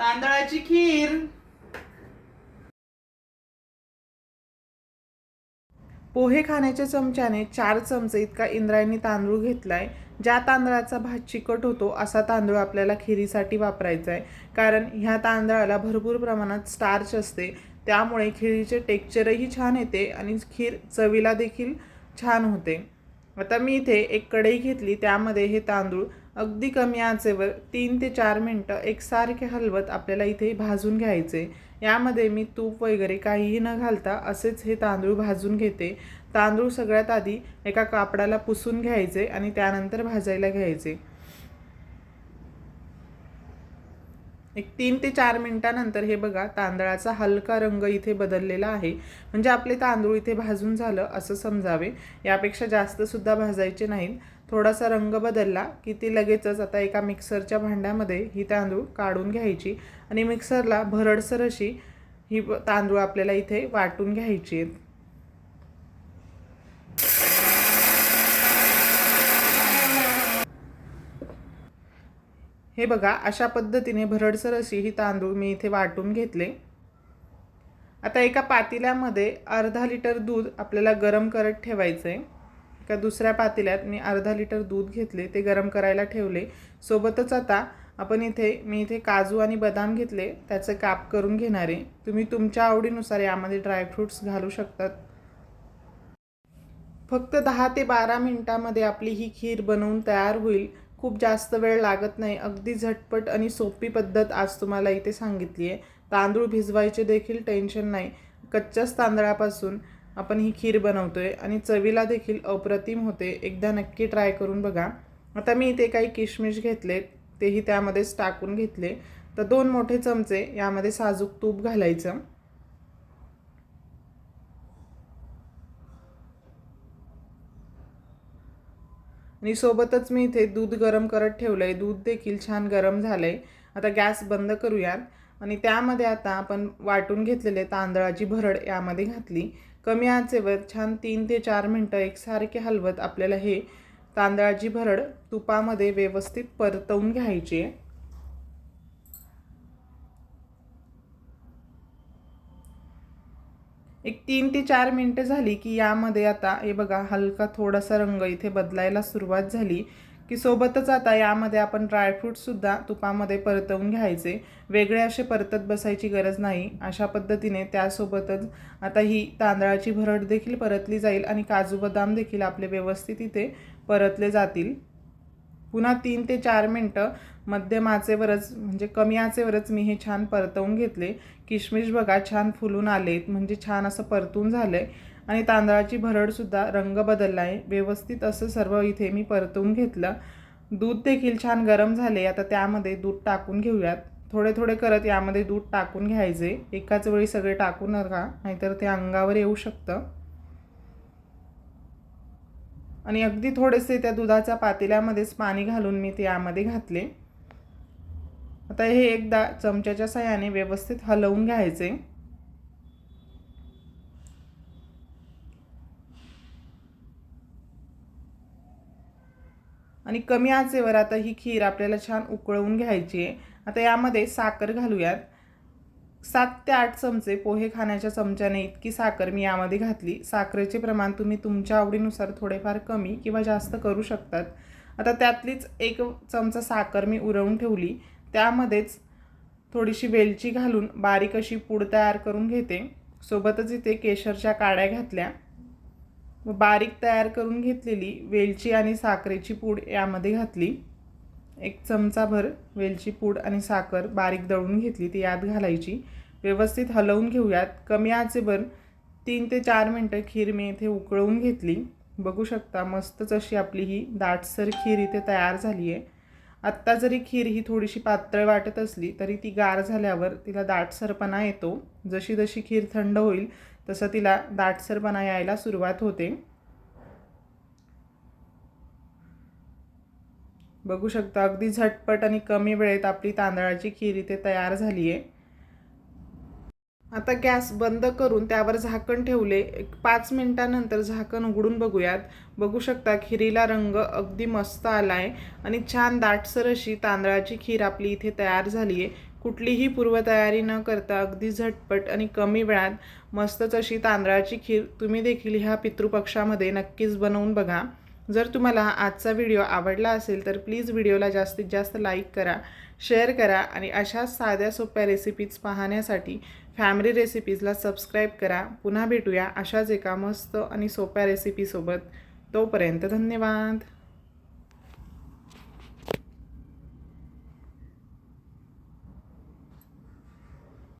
तांदळाची खीर. पोहे खाण्याच्या चमच्याने चार चमचे इतका इंद्रायणी तांदूळ घेतलाय ज्या तांदळाचा भात चिकट होतो असा तांदूळ आपल्याला खिरीसाठी वापरायचा आहे कारण ह्या तांदळाला भरपूर प्रमाणात स्टार्च असते त्यामुळे खिरीचे टेक्चरही छान येते आणि खीर चवीला देखील छान होते. आता मी इथे एक कढई घेतली त्यामध्ये हे तांदूळ अगदी कमी आचेवर तीन ते चार मिनटं एकसारखे हलवत आपल्याला इथे भाजून घ्यायचे. यामध्ये मी तूप वगैरे काहीही न घालता असेच हे तांदूळ भाजून घेते. तांदूळ सगळ्यात आधी एका कापडाला पुसून घ्यायचे आणि त्यानंतर भाजायला घ्यायचे. एक तीन ते चार मिनटानंतर हे बघा तांदळाचा हलका रंग इथे बदललेला आहे. म्हणजे आपले तांदूळ इथे भाजून झालं असं समजावे. यापेक्षा जास्त सुद्धा भाजायचे नाहीत. थोडासा रंग बदलला की ती लगेचच आता एका मिक्सरच्या भांड्यामध्ये ही तांदूळ काढून घ्यायची आणि मिक्सरला भरडसर अशी ही तांदूळ आपल्याला इथे वाटून घ्यायची आहेत. हे बघा अशा पद्धतीने भरडसर अशी ही तांदूळ मी इथे वाटून घेतले. आता एका पातेल्यामध्ये अर्धा लिटर दूध आपल्याला गरम करत ठेवायचं आहे एका दुसऱ्या पातेल्यात मी अर्धा लिटर दूध घेतले ते गरम करायला ठेवले. सोबतच आता आपण इथे मी इथे काजू आणि बदाम घेतले त्याचं काप करून घेणार. आहे तुम्ही तुमच्या आवडीनुसार यामध्ये ड्रायफ्रूट्स घालू शकतात. फक्त दहा ते बारा मिनटामध्ये आपली ही खीर बनवून तयार होईल. खूप जास्त वेळ लागत नाही. अगदी झटपट आणि सोपी पद्धत आज तुम्हाला इथे सांगितली आहे तांदूळ भिजवायचे देखील टेन्शन नाही. कच्च्याच तांदळापासून आपण ही खीर बनवतोय आणि चवीला देखील अप्रतिम होते. एकदा नक्की ट्राय करून बघा. आता मी इथे काही किशमिश घेतले तेही त्यामध्येच टाकून घेतले. तर दोन मोठे चमचे यामध्ये साजूक तूप घालायचं. आणि सोबतच मी इथे दूध गरम करत ठेवलं आहे दूध देखील छान गरम झालं आहे आता गॅस बंद करूयात. आणि त्यामध्ये आता आपण वाटून घेतलेले तांदळाची भरड यामध्ये घातली. कमी आचेवर छान तीन ते चार मिनटं एकसारखे हलवत आपल्याला हे तांदळाची भरड तुपामध्ये व्यवस्थित परतवून घ्यायची आहे. एक तीन ते चार मिनटं झाली की यामध्ये आता हे बघा हलका थोडासा रंग इथे बदलायला सुरुवात झाली. की सोबतच आता यामध्ये आपण ड्रायफ्रूटसुद्धा तुपामध्ये परतवून घ्यायचे. वेगळे असे परतत बसायची गरज नाही. अशा पद्धतीने त्यासोबतच आता ही तांदळाची भरड देखील परतली जाईल आणि काजू बदाम देखील आपले व्यवस्थित इथे परतले जातील. पुन्हा तीन ते चार मिनटं मध्यम आचेवरच म्हणजे कमी आचेवरच मी हे छान परतवून घेतले. किशमिश बघा छान फुलून आलेत. म्हणजे छान असं परतून झालं आहे आणि तांदळाची भरडसुद्धा रंग बदलला आहे व्यवस्थित असं सर्व इथे मी परतून घेतलं. दूध देखील छान गरम झाले आता त्यामध्ये दूध टाकून घेऊयात. थोडे थोडे करत यामध्ये दूध टाकून घ्यायचे. एकाच वेळी सगळे टाकू नका नाहीतर ते अंगावर येऊ शकतं. आणि अगदी थोडेसे त्या दुधाच्या पातेल्यामध्येच पाणी घालून मी ते यामध्ये घातले. आता हे एकदा चमच्याच्या सहाय्याने व्यवस्थित हलवून घ्यायचे. आणि कमी आचेवर आता ही खीर आपल्याला छान उकळवून घ्यायची आहे. आता यामध्ये साखर घालूयात. सात ते आठ चमचे पोहे खाण्याच्या चमच्याने इतकी साखर मी यामध्ये घातली. साखरेचे प्रमाण तुम्ही तुमच्या आवडीनुसार थोडेफार कमी किंवा जास्त करू शकतात. आता त्यातलीच एक चमचा साखर मी उरवून ठेवली. त्यामध्येच थोडीशी वेलची घालून बारीक अशी पूड तयार करून घेते. सोबतच इथे केशरच्या काड्या घातल्या. बारीक तयार करून घेतलेली वेलची आणि साखरेची पूड यामध्ये घातली. एक चमचाभर वेलची पूड आणि साखर बारीक दळून घेतली ती यात घालायची. व्यवस्थित हलवून घेऊयात. कमी आचेवर तीन ते चार मिनटं खीर मी इथे उकळवून घेतली. बघू शकता मस्तच अशी आपली ही दाटसर खीर इथे तयार झाली आहे आत्ता जरी खीर ही थोडीशी पातळ वाटत असली तरी ती गार झाल्यावर तिला दाटसरपणा येतो. जशी जशी खीर थंड होईल तसं तिला दाटसरपणा यायला सुरुवात होते. बघू शकता अगदी झटपट आणि कमी वेळेत आपली तांदळाची खीर इथे तयार झाली आहे आता गॅस बंद करून त्यावर झाकण ठेवले. एक पाच मिनटानंतर झाकण उघडून बघूयात. बघू शकता खिरीला रंग अगदी मस्त आला आहे आणि छान दाटसर अशी तांदळाची खीर आपली इथे तयार झाली आहे कुठलीही पूर्वतयारी न करता अगदी झटपट आणि कमी वेळात मस्तच अशी तांदळाची खीर तुम्ही देखील ह्या पितृपक्षामध्ये नक्कीच बनवून बघा. जर तुम्हाला आजचा व्हिडिओ आवडला असेल तर प्लीज व्हिडिओला जास्तीत जास्त लाईक करा शेअर करा आणि अशा साध्या सोप्या रेसिपीज पाहण्यासाठी फॅमिली रेसिपीजला सबस्क्राईब करा. पुन्हा भेटूया अशाच एका मस्त आणि सोप्या रेसिपीसोबत तोपर्यंत धन्यवाद.